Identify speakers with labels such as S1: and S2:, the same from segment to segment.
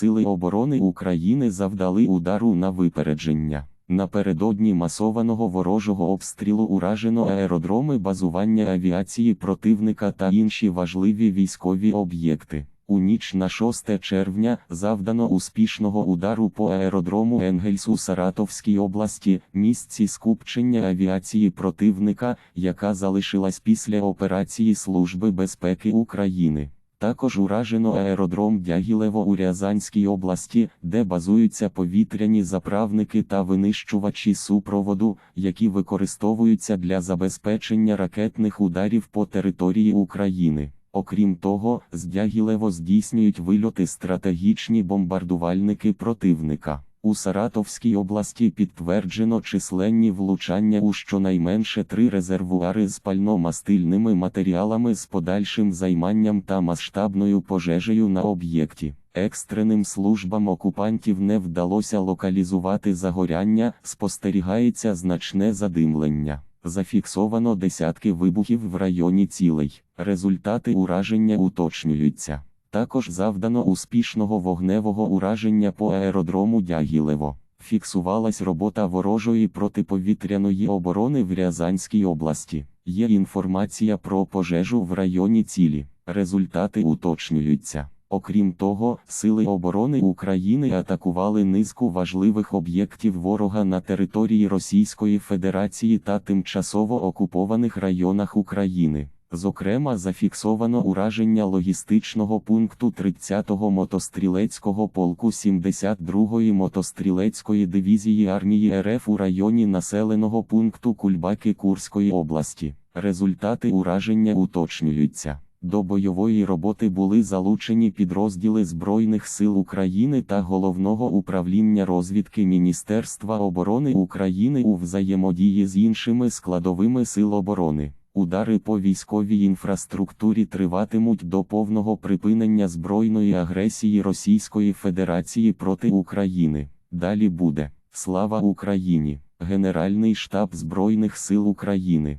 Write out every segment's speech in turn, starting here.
S1: Сили оборони України завдали удару на випередження. Напередодні масованого ворожого обстрілу уражено аеродроми базування авіації противника та інші важливі військові об'єкти. У ніч на 6 червня завдано успішного удару по аеродрому Енгельс у Саратовській області, місці скупчення авіації противника, яка залишилась після операції Служби безпеки України. Також уражено аеродром Дягілево у Рязанській області, де базуються повітряні заправники та винищувачі супроводу, які використовуються для забезпечення ракетних ударів по території України. Окрім того, з Дягілево здійснюють вильоти стратегічні бомбардувальники противника. У Саратовській області підтверджено численні влучання у щонайменше три резервуари з пальномастильними матеріалами з подальшим займанням та масштабною пожежею на об'єкті. Екстреним службам окупантів не вдалося локалізувати загоряння, спостерігається значне задимлення. Зафіксовано десятки вибухів в районі цілей. Результати ураження уточнюються. Також завдано успішного вогневого ураження по аеродрому Дягілево. Фіксувалась робота ворожої протиповітряної оборони в Рязанській області. Є інформація про пожежу в районі цілі. Результати уточнюються. Окрім того, Сили оборони України атакували низку важливих об'єктів ворога на території Російської Федерації та тимчасово окупованих районах України. Зокрема, зафіксовано ураження логістичного пункту 30-го мотострілецького полку 72-ї мотострілецької дивізії армії РФ у районі населеного пункту Кульбаки Курської області. Результати ураження уточнюються. До бойової роботи були залучені підрозділи Збройних сил України та Головного управління розвідки Міністерства оборони України у взаємодії з іншими складовими сил оборони. Удари по військовій інфраструктурі триватимуть до повного припинення збройної агресії Російської Федерації проти України. Далі буде Слава Україні! Генеральний штаб Збройних сил України.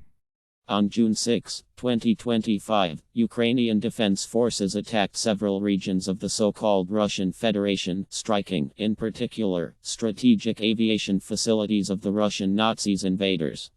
S2: On June 6, 2025, Ukrainian defense forces attacked several regions of the so called Russian Federation, striking, in particular, strategic aviation facilities of the Russian Nazis invaders.